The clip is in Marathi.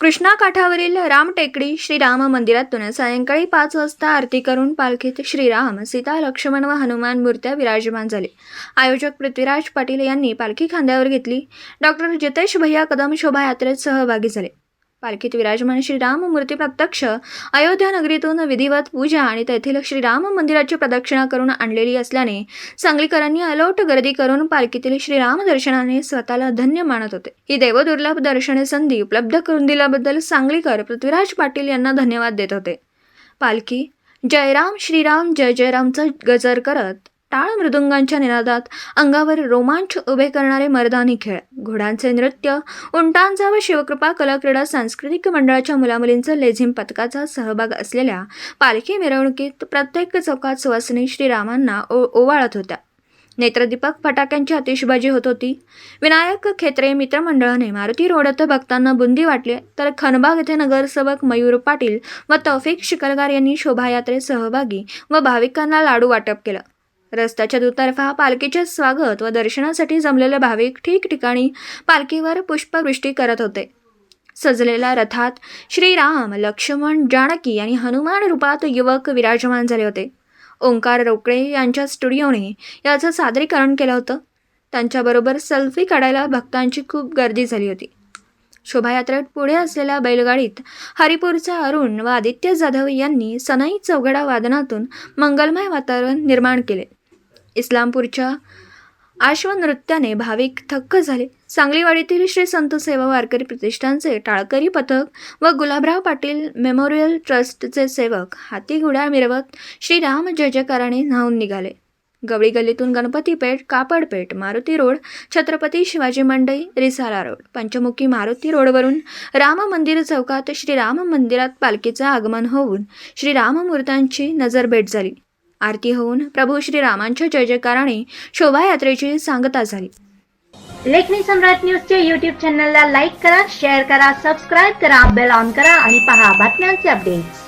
कृष्णा काठावरील राम टेकडी श्रीराम मंदिरातून सायंकाळी पाच वाजता आरती करून पालखीत श्रीराम सीता लक्ष्मण व हनुमान मूर्त्या विराजमान झाले. आयोजक पृथ्वीराज पाटील यांनी पालखी खांद्यावर घेतली. डॉक्टर जितेश भैया कदम शोभायात्रेत सहभागी झाले. पालखीत विराजमान श्रीराम मूर्ती प्रत्यक्ष अयोध्या नगरीतून विधिवत पूजा आणि तेथील श्रीराम मंदिराची प्रदक्षिणा करून आणलेली असल्याने सांगलीकरांनी अलोट गर्दी करून पालखीतील श्रीराम दर्शनाने स्वतःला धन्य मानत होते. ही देवदुर्लभ दर्शने संधी उपलब्ध करून दिल्याबद्दल सांगलीकर पृथ्वीराज पाटील यांना धन्यवाद देत होते. पालखी जयराम श्रीराम जय जयरामचा गजर करत टाळ मृदुंगांच्या निनादात अंगावर रोमांच उभे करणारे मर्दानी खेळ घोडांचे नृत्य उंटांचा व शिवकृपा कलाक्रीडा सांस्कृतिक मंडळाच्या मुलामुलींचा लेझिम पथकाचा सहभाग असलेल्या पालखी मिरवणुकीत प्रत्येक चौकात सुवासिनी श्रीरामांना ओ ओवाळत होत्या. नेत्रदीपक फटाक्यांची आतिषबाजी होत होती. विनायक खेत्रे मित्रमंडळाने मारुती रोडत भक्तांना बुंदी वाटली तर खनबाग येथे नगरसेवक मयूर पाटील व तौफिक शिकलगार यांनी शोभायात्रेत सहभागी व भाविकांना लाडू वाटप केलं. रस्त्याच्या दुतर्फा पालखीचे स्वागत व दर्शनासाठी जमलेले भाविक ठिकठिकाणी पालखीवर पुष्पवृष्टी करत होते. सजलेल्या रथात श्रीराम लक्ष्मण जानकी आणि हनुमान रूपात युवक विराजमान झाले होते. ओंकार रोकडे यांच्या स्टुडिओने याचं सादरीकरण केलं होतं. त्यांच्याबरोबर सेल्फी काढायला भक्तांची खूप गर्दी झाली होती. शोभायात्रेत पुढे असलेल्या बैलगाडीत हरिपूरचा अरुण व आदित्य जाधव यांनी सनई चौघडा वादनातून मंगलमय वातावरण निर्माण केले. इस्लामपूरच्या आश्वनृत्याने भाविक थक्क झाले. सांगलीवाडीतील श्री संत सेवा वारकरी प्रतिष्ठानचे टाळकरी पथक व गुलाबराव पाटील मेमोरियल ट्रस्टचे सेवक हाती घोड्या मिरवत श्रीराम जयजयकाराने न्हावून निघाले. गवळी गल्लीतून गणपती पेठ कापडपेठ मारुती रोड छत्रपती शिवाजी मंडई रिसाला रोड पंचमुखी मारुती रोडवरून राम मंदिर चौकात श्रीराम मंदिरात पालखीचं आगमन होऊन श्रीराममूर्तांची नजरभेट झाली. आरती होऊन प्रभू श्रीरामांच्या जय जयकाराने शोभायात्रेची सांगता झाली. लेखनी सम्राट न्यूजच्या युट्यूब चॅनलला लाईक करा शेअर करा सबस्क्राईब करा बेल ऑन करा आणि पहा बातम्यांचे अपडेट्स